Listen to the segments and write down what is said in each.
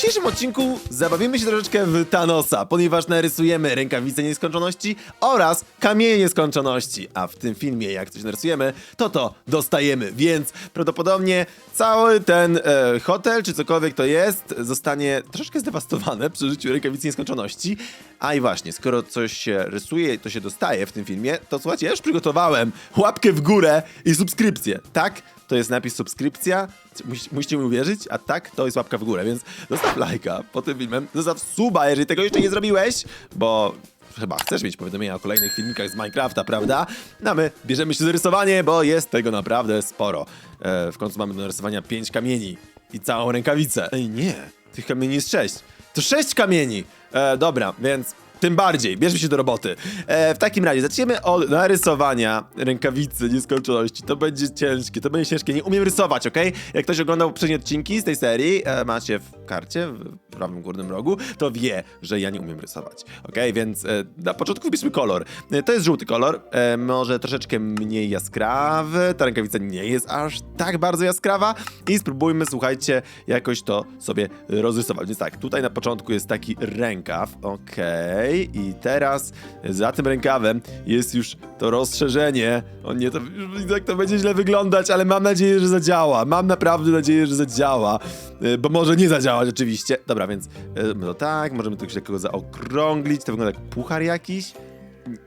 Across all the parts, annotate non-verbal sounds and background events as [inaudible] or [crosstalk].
dzisiejszym odcinku zabawimy się troszeczkę w Thanosa, ponieważ narysujemy rękawice nieskończoności oraz kamienie nieskończoności. A w tym filmie, jak coś narysujemy, to to dostajemy, więc prawdopodobnie cały ten e, hotel, czy cokolwiek to jest, zostanie troszeczkę zdewastowane przy użyciu rękawicy nieskończoności. A i właśnie, skoro coś się rysuje i to się dostaje w tym filmie, to słuchajcie, ja już przygotowałem łapkę w górę i subskrypcję, tak? To jest napis subskrypcja. Musi- Musicie mi uwierzyć, a tak to jest łapka w górę, więc zostaw lajka pod tym filmem, zostaw suba, jeżeli tego jeszcze nie zrobiłeś, bo chyba chcesz mieć powiadomienia o kolejnych filmikach z Minecrafta, prawda? No my bierzemy się za rysowanie, bo jest tego naprawdę sporo. E, w końcu mamy do narysowania 5 kamieni i całą rękawicę. Ej, nie, tych kamieni jest 6. To 6 kamieni! E, dobra, więc tym bardziej, bierzmy się do roboty. E, w takim razie, zaczniemy od narysowania rękawicy nieskończoności. To będzie ciężkie, to będzie ciężkie. Nie umiem rysować, ok? Jak ktoś oglądał poprzednie odcinki z tej serii, e, macie w karcie, w prawym górnym rogu, to wie, że ja nie umiem rysować. Ok, więc e, na początku wybierzmy kolor. E, to jest żółty kolor, e, może troszeczkę mniej jaskrawy. Ta rękawica nie jest aż tak bardzo jaskrawa. I spróbujmy, słuchajcie, jakoś to sobie rozrysować. Więc tak, tutaj na początku jest taki rękaw, okej. I teraz za tym rękawem jest już to rozszerzenie. O nie, to już jak to będzie źle wyglądać, ale mam nadzieję, że zadziała. Mam naprawdę nadzieję, że zadziała. E, Bo może nie zadziałać oczywiście. Dobra, więc e, no tak, możemy tu lekko zaokrąglić. To wygląda jak puchar jakiś.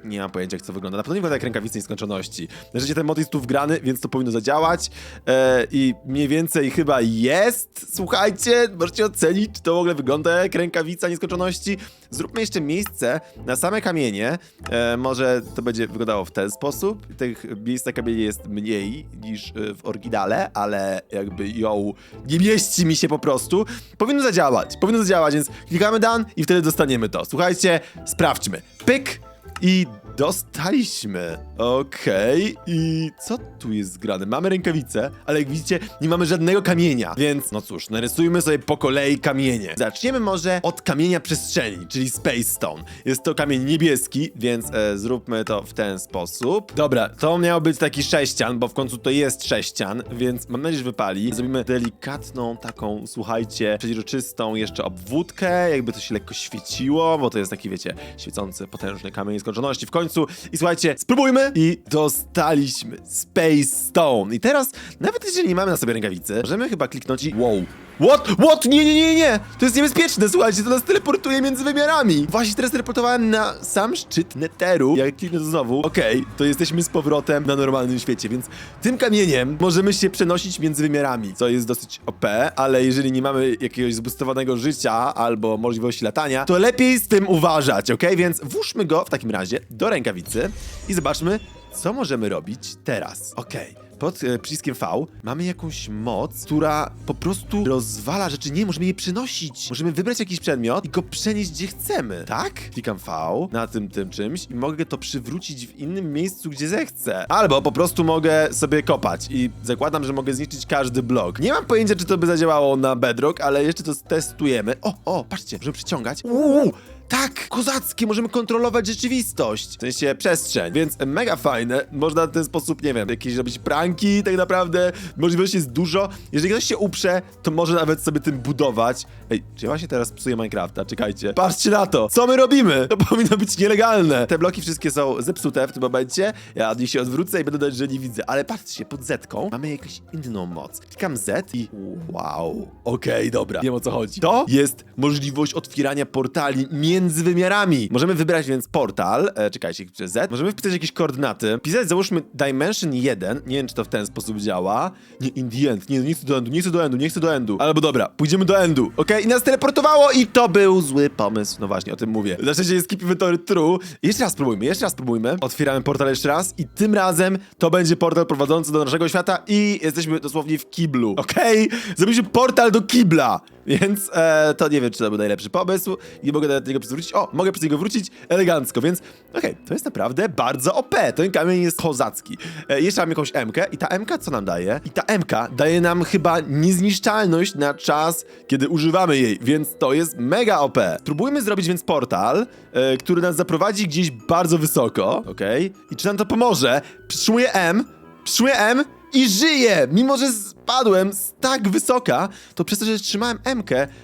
Nie mam pojęcia, jak to wygląda. Na pewno nie wygląda jak rękawice nieskończoności. Na szczęście ten mod jest tu wgrany, więc to powinno zadziałać. E, I mniej więcej chyba jest. Słuchajcie, możecie ocenić, czy to w ogóle wygląda jak rękawica nieskończoności. Zróbmy jeszcze miejsce na same kamienie. E, może to będzie wyglądało w ten sposób. Tych miejsc na kamienie jest mniej niż e, w oryginale, ale jakby ją nie mieści mi się po prostu. Powinno zadziałać, powinno zadziałać, więc klikamy dan i wtedy dostaniemy to. Słuchajcie, sprawdźmy. Pyk! I dostaliśmy. Okej. I co tu jest zgrane? Mamy rękawice, ale jak widzicie, nie mamy żadnego kamienia. Więc, no cóż, narysujmy sobie po kolei kamienie. Zaczniemy może od kamienia przestrzeni, czyli Space Stone. Jest to kamień niebieski, więc e, zróbmy to w ten sposób. Dobra, to miał być taki sześcian, bo w końcu to jest sześcian, więc mam nadzieję, że wypali. Zrobimy delikatną, taką, słuchajcie, przeźroczystą jeszcze obwódkę, jakby to się lekko świeciło, bo to jest taki, wiecie, świecący, potężny kamień nieskończoności w końcu. I słuchajcie, spróbujmy i dostaliśmy Space Stone. I teraz, nawet jeżeli nie mamy na sobie rękawicy, możemy chyba kliknąć i... Wow. What? What? Nie, nie, nie, nie! To jest niebezpieczne, słuchajcie, to nas teleportuje między wymiarami. Właśnie teraz teleportowałem na sam szczyt Netheru. Jak kliknę to znowu, okej, to jesteśmy z powrotem na normalnym świecie, więc tym kamieniem możemy się przenosić między wymiarami, co jest dosyć OP, ale jeżeli nie mamy jakiegoś zboostowanego życia albo możliwości latania, to lepiej z tym uważać, okej? Więc włóżmy go w takim razie do rękawicy i zobaczmy, co możemy robić teraz. Okej. Pod e, przyciskiem V mamy jakąś moc, która po prostu rozwala rzeczy. Nie, możemy je przynosić. Możemy wybrać jakiś przedmiot i go przenieść gdzie chcemy. Tak? Klikam V na tym, tym czymś i mogę to przywrócić w innym miejscu, gdzie zechcę. Albo po prostu mogę sobie kopać i zakładam, że mogę zniszczyć każdy blok. Nie mam pojęcia, czy to by zadziałało na Bedrock, ale jeszcze to testujemy. O, o, patrzcie, możemy przyciągać. Uuu! Tak, kozackie, możemy kontrolować rzeczywistość, w sensie przestrzeń, więc mega fajne. Można w ten sposób, nie wiem, jakieś robić pranki, tak naprawdę. Możliwości jest dużo. Jeżeli ktoś się uprze, to może nawet sobie tym budować. Ej, czy ja właśnie teraz psuję Minecrafta? Czekajcie. Patrzcie na to! Co my robimy? To [laughs] powinno być nielegalne. Te bloki wszystkie są zepsute w tym momencie. Ja od nich się odwrócę i będę dać, że nie widzę. Ale patrzcie, pod Z-ką mamy jakąś inną moc. Klikam Z i wow. Okej, dobra. Wiem o co chodzi. To jest możliwość otwierania portali między wymiarami. Możemy wybrać więc portal. E, czekajcie, Z. Możemy wpisać jakieś koordynaty. Pisać, załóżmy Dimension 1. Nie wiem, czy to w ten sposób działa. Nie, in the end. Nie, nie chcę do endu, nie chcę do endu, nie chcę do endu. Albo dobra, pójdziemy do endu. Okej, i nas teleportowało i to był zły pomysł. No właśnie, o tym mówię. Na szczęście jest keep inventory true. Jeszcze raz spróbujmy, jeszcze raz spróbujmy. Otwieramy portal jeszcze raz i tym razem to będzie portal prowadzący do naszego świata i jesteśmy dosłownie w kiblu. Okej? Zrobiliśmy portal do kibla. Więc e, to nie wiem, czy to był najlepszy pomysł. Nie mogę do niego przywrócić. O, mogę przez niego wrócić elegancko, więc okej, to jest naprawdę bardzo OP. Ten kamień jest kozacki. E, jeszcze mam jakąś MK i ta MK co nam daje? I ta MK daje nam chyba niezniszczalność na czas, kiedy używamy jej, więc to jest mega OP. Spróbujmy zrobić więc portal, e, który nas zaprowadzi gdzieś bardzo wysoko, okej? I czy nam to pomoże? Przytrzymuję M, przytrzymuję M i żyję! Mimo, że spadłem z tak wysoka, to przez to, że trzymałem M,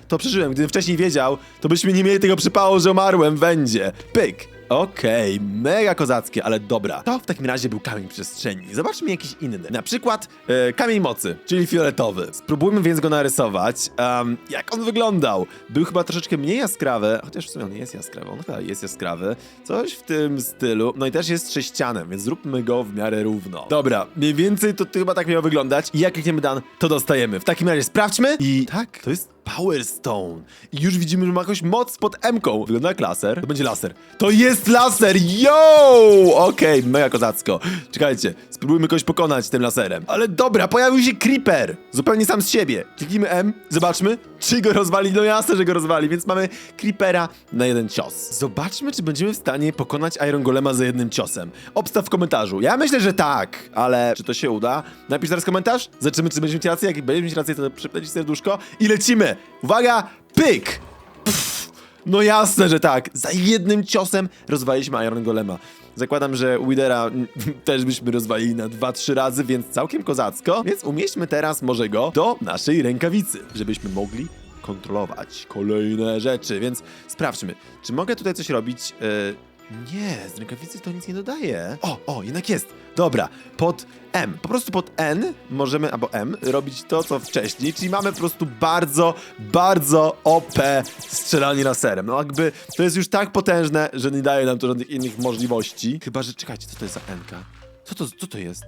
to przeżyłem. Gdybym wcześniej wiedział, to byśmy nie mieli tego przypału, że umarłem będzie. Pyk! Okej, mega kozackie, ale dobra. To w takim razie był kamień przestrzeni. Zobaczmy jakiś inny. Na przykład e, kamień mocy, czyli fioletowy. Spróbujmy więc go narysować. Jak on wyglądał? Był chyba troszeczkę mniej jaskrawy, chociaż w sumie on jest jaskrawy, on chyba jest jaskrawy. Coś w tym stylu. No i też jest sześcianem, więc zróbmy go w miarę równo. Dobra, mniej więcej to chyba tak miało wyglądać. I jak klikniemy Dan, to dostajemy. W takim razie sprawdźmy. I tak, to jest Power Stone. I już widzimy, że ma jakąś moc pod M-ką. Wygląda jak laser. To będzie laser. To jest laser! Yo! Okej, mega kozacko. Czekajcie, spróbujmy kogoś pokonać tym laserem. Ale dobra, pojawił się Creeper. Zupełnie sam z siebie. Kliknijmy M, zobaczmy, czy go rozwali. No jasne, że go rozwali, więc mamy Creepera na jeden cios. Zobaczmy, czy będziemy w stanie pokonać Iron Golema za jednym ciosem. Obstaw w komentarzu. Ja myślę, że tak, ale czy to się uda? Napisz teraz komentarz. Zobaczymy, czy będziemy mieć rację. Jak będziemy mieć rację, to przypnęcie serduszko i lecimy. Uwaga, pyk! Pff, no jasne, że tak. Za jednym ciosem rozwaliliśmy Iron Golema. Zakładam, że Widera [laughs] też byśmy rozwalili na 2-3 razy, więc całkiem kozacko. Więc umieśćmy teraz może go do naszej rękawicy, żebyśmy mogli kontrolować kolejne rzeczy. Więc sprawdźmy, czy mogę tutaj coś robić. Yy, nie, z rękawicy to nic nie dodaje. O, o, jednak jest. Dobra, pod M, po prostu pod N możemy, albo M, robić to, co wcześniej, czyli mamy po prostu bardzo, bardzo OP strzelanie laserem. No jakby to jest już tak potężne, że nie daje nam to żadnych innych możliwości. Chyba, że czekajcie, co to jest za N-ka? Co to, co to jest?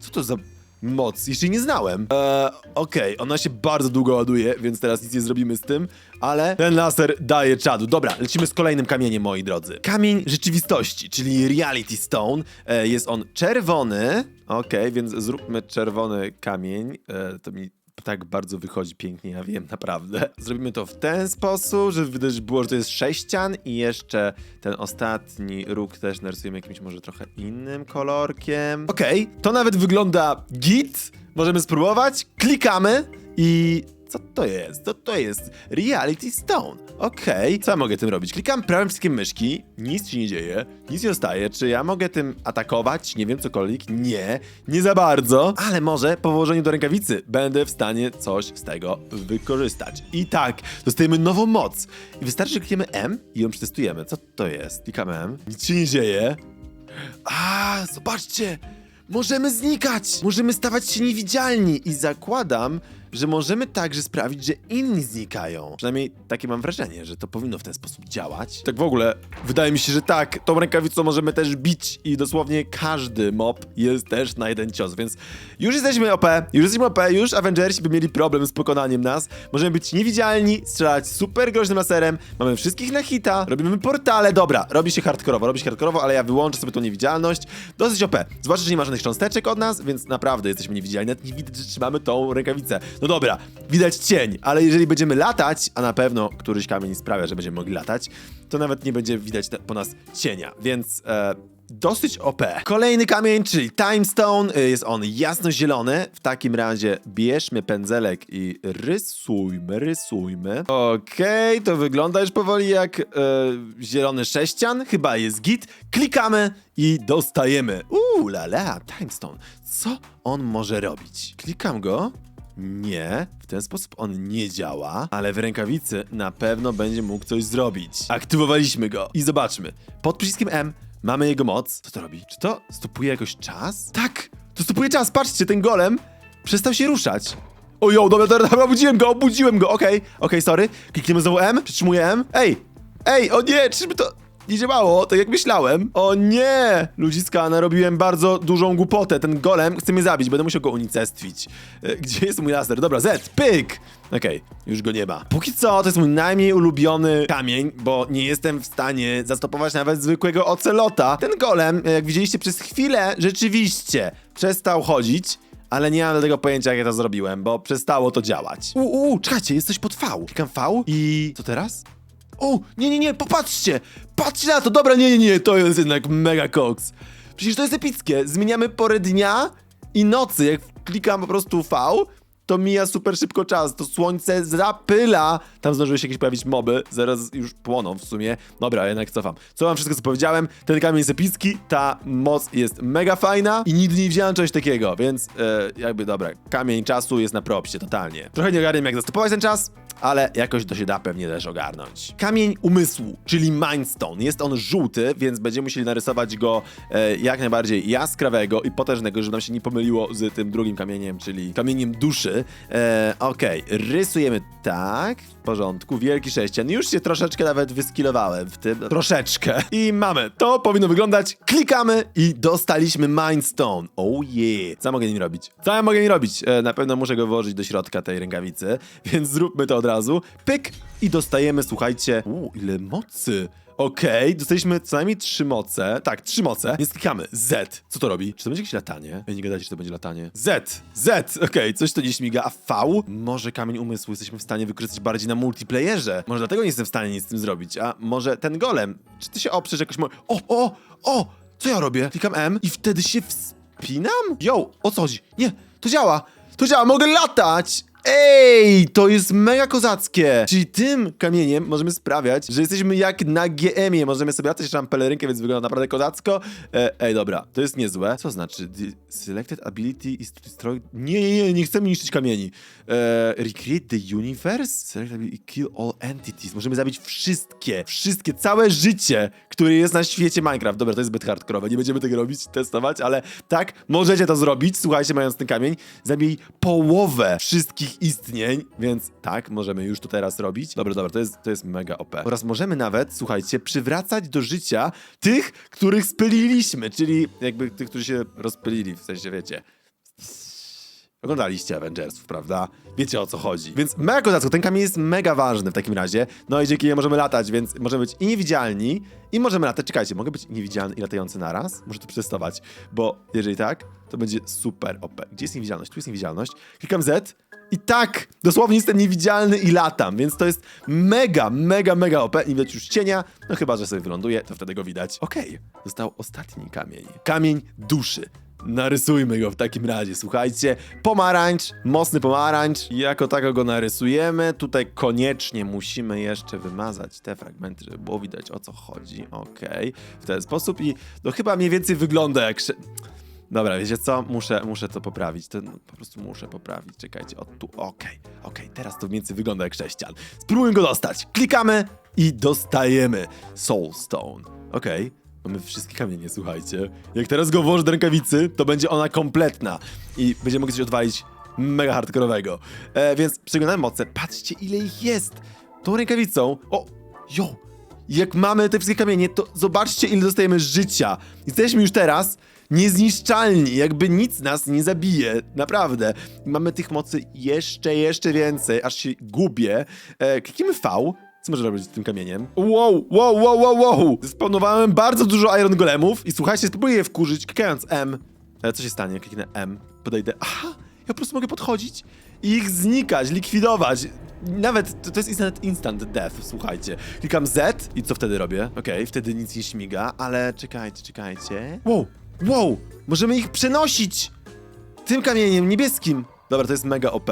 Co to za moc? Jeszcze jej nie znałem. Eee, okej, ona się bardzo długo ładuje, więc teraz nic nie zrobimy z tym, ale ten laser daje czadu. Dobra, lecimy z kolejnym kamieniem, moi drodzy. Kamień rzeczywistości, czyli Reality Stone. E, jest on czerwony. Okej, więc zróbmy czerwony kamień. E, to mi tak bardzo wychodzi pięknie, ja wiem, naprawdę. Zrobimy to w ten sposób, żeby widać było, że to jest sześcian i jeszcze ten ostatni róg też narysujemy jakimś może trochę innym kolorkiem. Okej, to nawet wygląda git. Możemy spróbować. Klikamy i... Co to jest? Co to jest? Reality Stone. Okej, co ja mogę tym robić? Klikam prawym przyciskiem myszki, nic się nie dzieje, nic nie zostaje. Czy ja mogę tym atakować? Nie wiem, cokolwiek. Nie, nie za bardzo. Ale może po włożeniu do rękawicy będę w stanie coś z tego wykorzystać. I tak, dostajemy nową moc. I wystarczy, że klikniemy M i ją przetestujemy. Co to jest? Klikamy M, nic się nie dzieje. A, zobaczcie! Możemy znikać! Możemy stawać się niewidzialni i zakładam, że możemy także sprawić, że inni znikają. Przynajmniej takie mam wrażenie, że to powinno w ten sposób działać. Tak w ogóle, wydaje mi się, że tak, tą rękawicą możemy też bić i dosłownie każdy mob jest też na jeden cios, więc już jesteśmy OP, już jesteśmy OP, już Avengersi by mieli problem z pokonaniem nas. Możemy być niewidzialni, strzelać super groźnym laserem, mamy wszystkich na hita, robimy portale, dobra, robi się hardkorowo, robi się hardkorowo, ale ja wyłączę sobie tą niewidzialność. Dosyć OP. Zwłaszcza, że nie ma żadnych cząsteczek od nas, więc naprawdę jesteśmy niewidzialni, nawet nie widać, że trzymamy tą rękawicę. No dobra, widać cień, ale jeżeli będziemy latać, a na pewno któryś kamień sprawia, że będziemy mogli latać, to nawet nie będzie widać po nas cienia, więc e, dosyć OP. Kolejny kamień, czyli Time Stone, y, jest on jasnozielony. W takim razie bierzmy pędzelek i rysujmy, rysujmy. Okej, to wygląda już powoli jak e, zielony sześcian, chyba jest git. Klikamy i dostajemy. Uuu, la la, Time Stone. Co on może robić? Klikam go. Nie, w ten sposób on nie działa, ale w rękawicy na pewno będzie mógł coś zrobić. Aktywowaliśmy go i zobaczmy. Pod przyciskiem M mamy jego moc. Co to robi? Czy to stopuje jakoś czas? Tak, to stopuje czas. Patrzcie, ten golem przestał się ruszać. O jo, dobra, dobra, dobra, obudziłem go, obudziłem go, okej, okej, sorry. Klikniemy znowu M, przytrzymuję M. Ej, ej, o nie, czyżby to nie działało, tak jak myślałem. O nie! Ludziska, narobiłem bardzo dużą głupotę. Ten golem chce mnie zabić, będę musiał go unicestwić. E, Gdzie jest mój laser? Dobra, Z, pyk! Okej, już go nie ma. Póki co, to jest mój najmniej ulubiony kamień, bo nie jestem w stanie zastopować nawet zwykłego ocelota. Ten golem, e, jak widzieliście przez chwilę, rzeczywiście przestał chodzić. Ale nie mam do tego pojęcia, jak ja to zrobiłem, bo przestało to działać. Uuu, czekajcie, jest coś pod V. Klikam V i... Co teraz? O, nie, nie, nie, popatrzcie! Patrzcie na to, dobra, nie, nie, nie, to jest jednak mega koks. Przecież to jest epickie. Zmieniamy porę dnia i nocy. Jak klikam po prostu V, to mija super szybko czas, to słońce zapyla. Tam zdążyły się jakieś pojawić moby, zaraz już płoną w sumie. Dobra, jednak cofam. Co wam wszystko, co powiedziałem, ten kamień jest epicki, ta moc jest mega fajna i nigdy nie widziałem czegoś takiego, więc e, jakby dobra, kamień czasu jest na propsie, totalnie. Trochę nie ogarniam jak zastopować ten czas, ale jakoś to się da pewnie też ogarnąć. Kamień umysłu, czyli Mindstone. Jest on żółty, więc będziemy musieli narysować go e, jak najbardziej jaskrawego i potężnego, żeby nam się nie pomyliło z tym drugim kamieniem, czyli kamieniem duszy. E, Okej, rysujemy tak, w porządku, wielki sześcian. Już się troszeczkę nawet wyskilowałem w tym, troszeczkę. I mamy, to powinno wyglądać, klikamy i dostaliśmy Mindstone. Oh yeah. Co mogę nim robić? Co ja mogę nim robić? E, na pewno muszę go włożyć do środka tej rękawicy, [laughs] więc zróbmy to od razu. Pyk i dostajemy, słuchajcie, uuu, ile mocy. Okej, dostaliśmy co najmniej trzy moce. Tak, trzy moce. Więc klikamy Z. Co to robi? Czy to będzie jakieś latanie? Ej, nie gadajcie, że to będzie latanie. Z! Z! Okej, coś to nie śmiga. A V? Może kamień umysłu jesteśmy w stanie wykorzystać bardziej na multiplayerze. Może dlatego nie jestem w stanie nic z tym zrobić. A może ten golem? Czy ty się oprzesz jakoś... Mo- o, o, o! Co ja robię? Klikam M i wtedy się wspinam? Yo, o co chodzi? Nie, to działa! To działa, mogę latać! Ej, to jest mega kozackie! Czyli tym kamieniem możemy sprawiać, że jesteśmy jak na GM-ie. Możemy sobie latać, jeszcze mam pelerynkę, więc wygląda naprawdę kozacko. E, ej, dobra, to jest niezłe. Co znaczy? Selected ability is to destroy... Nie, nie, nie, nie chcemy niszczyć kamieni. E, recreate the universe? Select ability, kill all entities. Możemy zabić wszystkie, wszystkie, całe życie, które jest na świecie Minecraft. Dobra, to jest zbyt hardkorowe, nie będziemy tego robić, testować, ale tak, możecie to zrobić, słuchajcie, mając ten kamień. Zabij połowę wszystkich istnień, więc tak, możemy już to teraz robić. Dobra, dobra, to jest, to jest mega OP. Oraz możemy nawet, słuchajcie, przywracać do życia tych, których spyliliśmy, czyli jakby tych, którzy się rozpylili, w sensie, wiecie, Oglądaliście Avengersów, prawda? Wiecie o co chodzi. Więc mega kozacko, ten kamień jest mega ważny w takim razie. No i dzięki niemu możemy latać, więc możemy być i niewidzialni, i możemy latać. Czekajcie, mogę być niewidzialny i latający naraz? Muszę to przetestować, bo jeżeli tak, to będzie super OP. Gdzie jest niewidzialność? Tu jest niewidzialność. Klikam Z i tak, dosłownie jestem niewidzialny i latam, więc to jest mega, mega, mega OP. Nie widać już cienia, no chyba, że sobie wyląduje, to wtedy go widać. Okej, został ostatni kamień. Kamień duszy. Narysujmy go w takim razie, słuchajcie. Pomarańcz, mocny pomarańcz. Jako tako go narysujemy. Tutaj koniecznie musimy jeszcze wymazać te fragmenty, żeby było widać o co chodzi. Okej, w ten sposób i no chyba mniej więcej wygląda jak... Dobra, wiecie co? Muszę, muszę to poprawić. To no, po prostu muszę poprawić. Czekajcie, o tu, okej, okej, teraz to mniej więcej wygląda jak sześcian. Spróbujmy go dostać. Klikamy i dostajemy Soulstone. Okej, mamy wszystkie kamienie, słuchajcie. Jak teraz go włożę do rękawicy, to będzie ona kompletna i będziemy mogli coś odwalić mega hardkorowego. E, więc przeglądamy moce. Patrzcie, ile ich jest. Tą rękawicą. O, jo, jak mamy te wszystkie kamienie, to zobaczcie, ile dostajemy życia. Jesteśmy już teraz niezniszczalni, jakby nic nas nie zabije, naprawdę. Mamy tych mocy jeszcze, jeszcze więcej, aż się gubię. E, kliknijmy V. Co może robić z tym kamieniem? Wow, wow, wow, wow, wow! Zespawnowałem bardzo dużo Iron Golemów i słuchajcie, spróbuję je wkurzyć, klikając M. E, co się stanie, kliknę M? Podejdę. Aha! Ja po prostu mogę podchodzić i ich znikać, likwidować. Nawet to, to jest instant, instant death, słuchajcie. Klikam Z i co wtedy robię? Okej, wtedy nic nie śmiga, ale czekajcie, czekajcie. Wow, wow! Możemy ich przenosić! Tym kamieniem niebieskim. Dobra, to jest mega OP.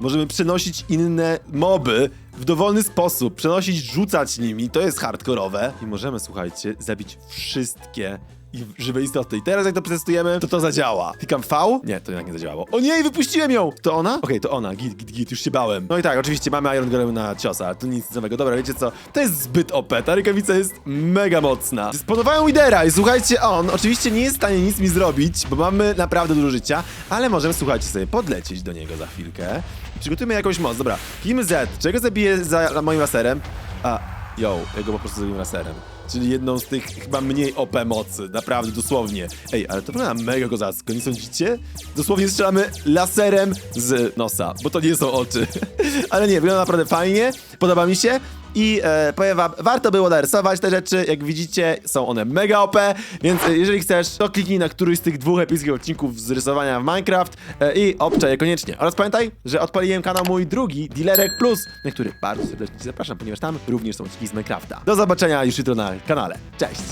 Możemy przenosić inne moby w dowolny sposób, przenosić, rzucać nimi, to jest hardkorowe. I możemy, słuchajcie, zabić wszystkie i żywe istoty. I teraz jak to przetestujemy, to to zadziała. Klikam V? Nie, to jednak nie zadziałało. O nie, wypuściłem ją! To ona? Okej, to ona. Git, git, git, już się bałem. No i tak, oczywiście mamy Iron Golem na ciosa, to nic nowego. Dobra, wiecie co? To jest zbyt OP, ta rękawica jest mega mocna. Spodobałem Widera i słuchajcie, on oczywiście nie jest w stanie nic mi zrobić, bo mamy naprawdę dużo życia, ale możemy, słuchajcie, sobie podlecieć do niego za chwilkę. Przygotujmy jakąś moc. Dobra, kliknijmy Z. Czego zabiję za moim laserem? A, yo, ja go po prostu zabiję laserem. Czyli jedną z tych chyba mniej OP mocy, naprawdę, dosłownie. Ej, ale to wygląda mega kozacko, nie sądzicie? Dosłownie strzelamy laserem z nosa, bo to nie są oczy. [laughs] ale nie, wygląda naprawdę fajnie, podoba mi się. I e, powiem wam, warto było narysować te rzeczy, jak widzicie są one mega OP, więc e, jeżeli chcesz, to kliknij na któryś z tych dwóch epickich odcinków z rysowania w Minecraft e, i obczaj je koniecznie. Oraz pamiętaj, że odpaliłem kanał mój drugi, Dilerek Plus, na który bardzo serdecznie zapraszam, ponieważ tam również są odcinki z Minecrafta. Do zobaczenia już jutro na kanale. Cześć!